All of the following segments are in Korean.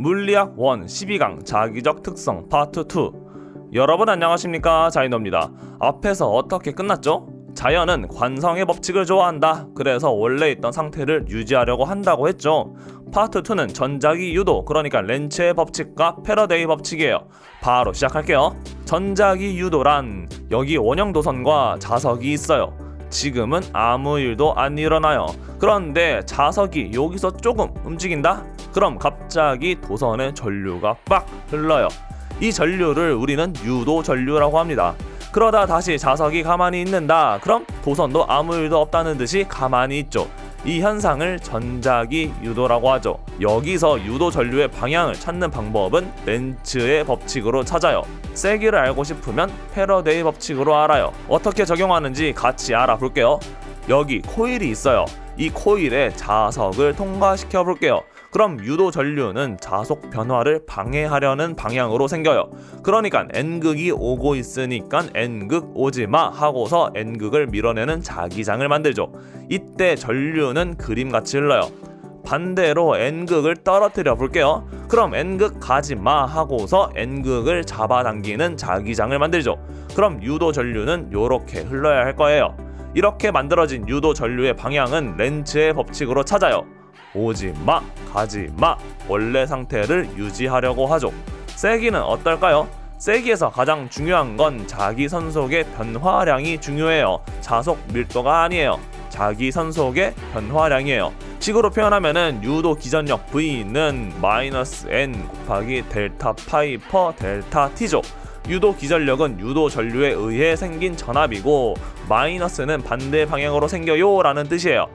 물리학 1 12강 자기적 특성 파트 2 여러분 안녕하십니까? 자이노입니다. 앞에서 어떻게 끝났죠? 자연은 관성의 법칙을 좋아한다. 그래서 원래 있던 상태를 유지하려고 한다고 했죠. 파트 2는 전자기 유도 그러니까 렌츠의 법칙과 패러데이 법칙이에요. 바로 시작할게요. 전자기 유도란 여기 원형 도선과 자석이 있어요. 지금은 아무 일도 안 일어나요. 그런데 자석이 여기서 조금 움직인다? 그럼 갑자기 도선의 전류가 빡 흘러요. 이 전류를 우리는 유도 전류라고 합니다. 그러다 다시 자석이 가만히 있는다. 그럼 도선도 아무 일도 없다는 듯이 가만히 있죠. 이 현상을 전자기 유도라고 하죠. 여기서 유도 전류의 방향을 찾는 방법은 렌츠의 법칙으로 찾아요. 세기를 알고 싶으면 패러데이 법칙으로 알아요. 어떻게 적용하는지 같이 알아볼게요. 여기 코일이 있어요. 이 코일에 자석을 통과시켜 볼게요. 그럼 유도 전류는 자속 변화를 방해하려는 방향으로 생겨요. 그러니까 N극이 오고 있으니까 N극 오지 마 하고서 N극을 밀어내는 자기장을 만들죠. 이때 전류는 그림같이 흘러요. 반대로 N극을 떨어뜨려 볼게요. 그럼 N극 가지 마 하고서 N극을 잡아당기는 자기장을 만들죠. 그럼 유도 전류는 이렇게 흘러야 할 거예요. 이렇게 만들어진 유도 전류의 방향은 렌츠의 법칙으로 찾아요. 오지 마, 가지 마, 원래 상태를 유지하려고 하죠. 세기는 어떨까요? 세기에서 가장 중요한 건 자기 선속의 변화량이 중요해요. 자속 밀도가 아니에요. 자기 선속의 변화량이에요. 식으로 표현하면은 유도 기전력 V는 마이너스 n 곱하기 델타 파이 퍼 델타 t죠. 유도 기전력은 유도 전류에 의해 생긴 전압이고 마이너스는 반대 방향으로 생겨요 라는 뜻이에요.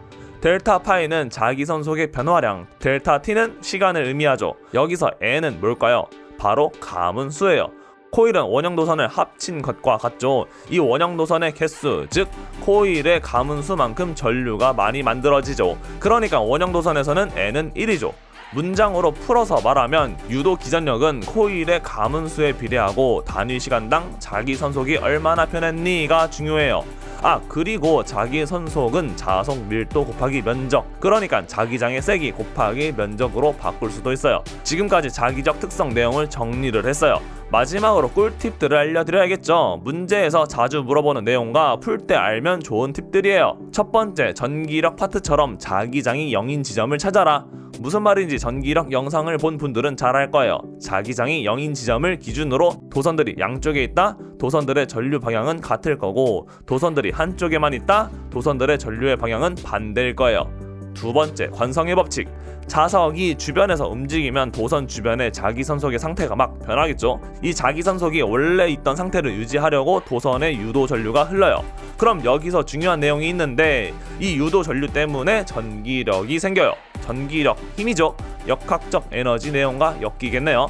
델타 파이는 자기 선 속의 변화량, 델타 t는 시간을 의미하죠. 여기서 n은 뭘까요? 바로 가문수예요. 코일은 원형 도선을 합친 것과 같죠. 이 원형 도선의 개수, 즉 코일의 가문수만큼 전류가 많이 만들어지죠. 그러니까 원형 도선에서는 n은 1이죠. 문장으로 풀어서 말하면 유도 기전력은 코일의 가문수에 비례하고 단위 시간당 자기 선속이 얼마나 변했니가 중요해요. 아 그리고 자기 선속은 자속 밀도 곱하기 면적 그러니까 자기장의 세기 곱하기 면적으로 바꿀 수도 있어요. 지금까지 자기적 특성 내용을 정리를 했어요. 마지막으로 꿀팁들을 알려드려야겠죠. 문제에서 자주 물어보는 내용과 풀 때 알면 좋은 팁들이에요. 첫 번째, 전기력 파트처럼 자기장이 0인 지점을 찾아라. 무슨 말인지 전기력 영상을 본 분들은 잘 알 거예요. 자기장이 0인 지점을 기준으로 도선들이 양쪽에 있다. 도선들의 전류 방향은 같을 거고 도선들이 한쪽에만 있다. 도선들의 전류의 방향은 반대일 거예요. 두 번째, 관성의 법칙. 자석이 주변에서 움직이면 도선 주변의 자기 선속의 상태가 막 변하겠죠. 이 자기 선속이 원래 있던 상태를 유지하려고 도선의 유도 전류가 흘러요. 그럼 여기서 중요한 내용이 있는데 이 유도 전류 때문에 전기력이 생겨요. 전기력 힘이죠. 역학적 에너지 내용과 엮이겠네요.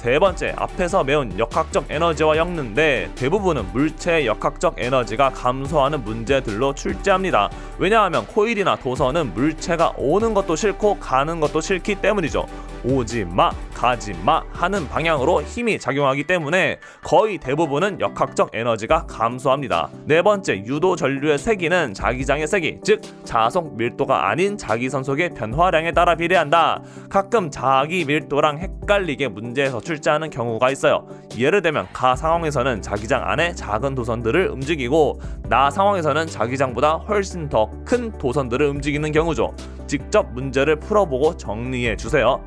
세 번째, 앞에서 배운 역학적 에너지와 엮는데 대부분은 물체의 역학적 에너지가 감소하는 문제들로 출제합니다. 왜냐하면 코일이나 도선은 물체가 오는 것도 싫고 가는 것도 싫기 때문이죠. 오지 마, 가지 마 하는 방향으로 힘이 작용하기 때문에 거의 대부분은 역학적 에너지가 감소합니다. 네 번째, 유도 전류의 세기는 자기장의 세기, 즉 자속 밀도가 아닌 자기 선속의 변화량에 따라 비례한다. 가끔 자기 밀도랑 헷갈리게 문제에서 출제하는 경우가 있어요. 예를 들면 가 상황에서는 자기장 안에 작은 도선들을 움직이고 나 상황에서는 자기장보다 훨씬 더 큰 도선들을 움직이는 경우죠. 직접 문제를 풀어보고 정리해 주세요.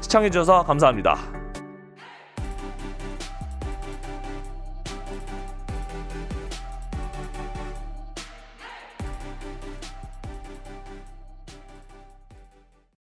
시청해주셔서 감사합니다.